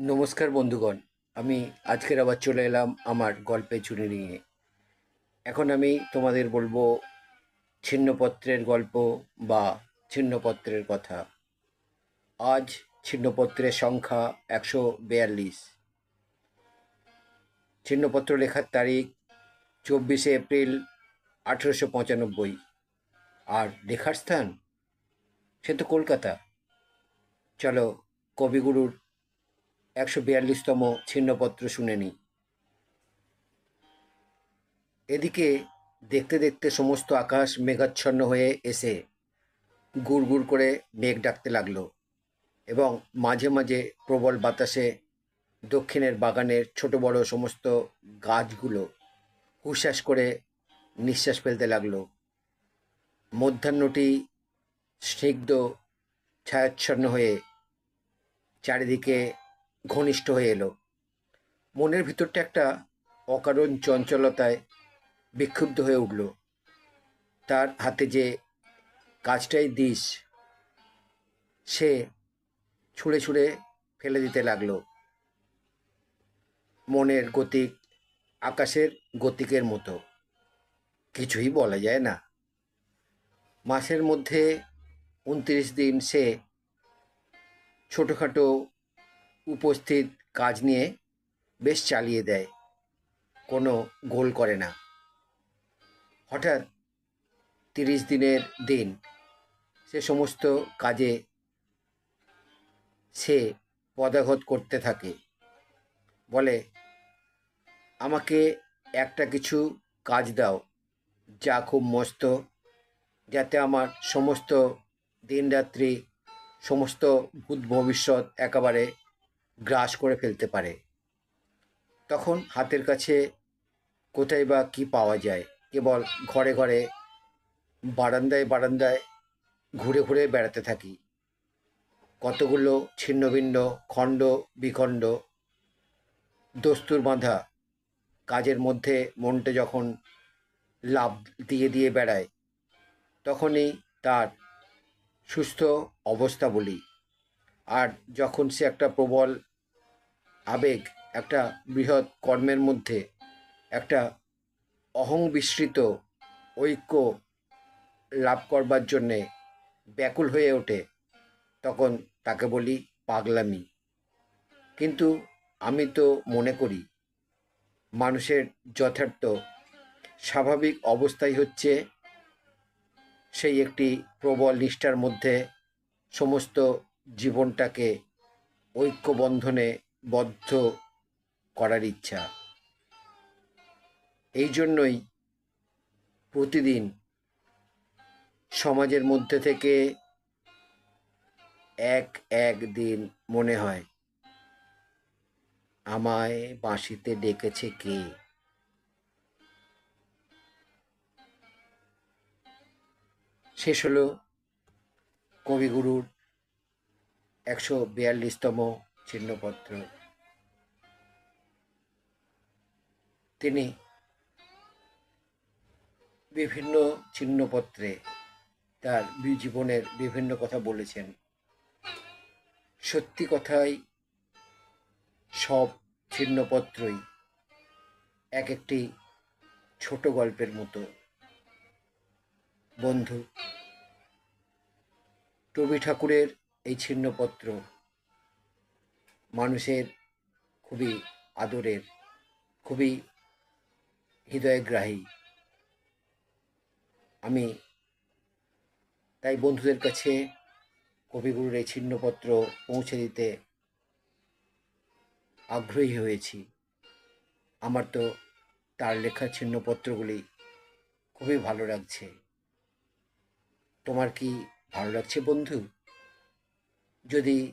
নমস্কার বন্ধুগণ, আমি আজকের আবার চলে এলাম আমার গল্পে চুরি নিয়ে। এখন আমি তোমাদের বলব ছিন্নপত্রের গল্প বা ছিন্নপত্রের কথা। আজ ছিন্নপত্রের সংখ্যা একশো বিয়াল্লিশ। ছিন্নপত্র লেখার তারিখ চব্বিশে এপ্রিল আঠেরোশো পঁচানব্বই। আর লেখার স্থান? সে তো কলকাতা। চলো কবিগুরুর একশো বিয়াল্লিশতম ছিন্নপত্র শুনে নিই এদিকে দেখতে দেখতে সমস্ত আকাশ মেঘাচ্ছন্ন হয়ে এসে গুড় গুড় করে মেঘ ডাকতে লাগল এবং মাঝে মাঝে প্রবল বাতাসে দক্ষিণের বাগানের ছোট বড় সমস্ত গাছগুলো হুশ্বাস করে নিঃশ্বাস ফেলতে লাগল। মধ্যাহ্নটি স্নিগ্ধ, ছায়াচ্ছন্ন হয়ে চারিদিকে ঘনিষ্ঠ হয়ে এলো। মনের ভিতরটা একটা অকারণ চঞ্চলতায় বিক্ষুব্ধ হয়ে উঠল। তার হাতে যে কাজটাই দিস, সে ছুঁড়ে ছুঁড়ে ফেলে দিতে লাগল। মনের গতিক, আকাশের গতিকের মতো। কিছুই বলা যায় না। মাসের মধ্যে উনত্রিশ দিন সে ছোটোখাটো উপস্থিত কাজ নিয়ে বেশ চালিয়ে দেয়, কোনো গোল করে না। হঠাৎ তিরিশ দিনের দিন সে সমস্ত কাজে সে পদাঘত করতে থাকে। বলে, আমাকে একটা কিছু কাজ দাও, যা খুব মস্ত, যাতে আমার সমস্ত দিনরাত্রি, সমস্ত ভূত ভবিষ্যৎ একেবারে গ্রাস করে ফেলতে পারে। তখন হাতের কাছে কোথায় বা কি পাওয়া যায়, কেবল ঘরে ঘরে বারান্দায় বারান্দায় ঘুরে ঘুরে বেড়াতে থাকি। কতগুলো ছিন্ন ভিন্ন খণ্ড বিখণ্ড দস্তুর বাঁধা, কাজের মধ্যে মনটা যখন লাভ দিয়ে দিয়ে বেড়ায়, তখনই তার সুস্থ অবস্থা বলি। আর যখন সে একটা প্রবল আবেগ, একটা বৃহৎ কর্মের মধ্যে, একটা অহং বিস্মৃত ঐক্য লাভ করবার জন্যে ব্যাকুল হয়ে ওঠে, তখন তাকে বলি পাগলামি। কিন্তু আমি তো মনে করি, মানুষের যথার্থ স্বাভাবিক অবস্থাই হচ্ছে সেই একটি প্রবল নিষ্ঠার মধ্যে সমস্ত জীবনটাকে ঐক্যবন্ধনে বদ্ধ করার ইচ্ছা। এই জন্যই প্রতিদিন সমাজের মধ্যে থেকে এক এক দিন মনে হয়, আমায় বাঁশিতে ডেকেছে কে? শেষ হলো কবিগুরুর একশো বিয়াল্লিশতম চিহ্নপত্র তিনি বিভিন্ন চিহ্নপত্রে তার জীবনের বিভিন্ন কথা বলেছেন। সত্যি কথাই সব চিহ্নপত্রই এক একটি ছোট গল্পের মতো। বন্ধু রবি ঠাকুরের এই ছিন্নপত্র মানুষের খুবই আদরের, খুবই হৃদয়গ্রাহী। আমি তাই বন্ধুদের কাছে কবিগুরুর এই ছিন্নপত্র পৌঁছে দিতে আগ্রহী হয়েছি। আমার তো তার লেখা ছিন্নপত্রগুলি খুবই ভালো লাগছে। তোমার কি ভালো লাগছে বন্ধু? যদি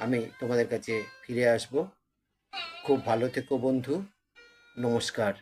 আমি তোমাদের কাছে ফিরে আসব। খুব ভালো থেকো বন্ধু। নমস্কার।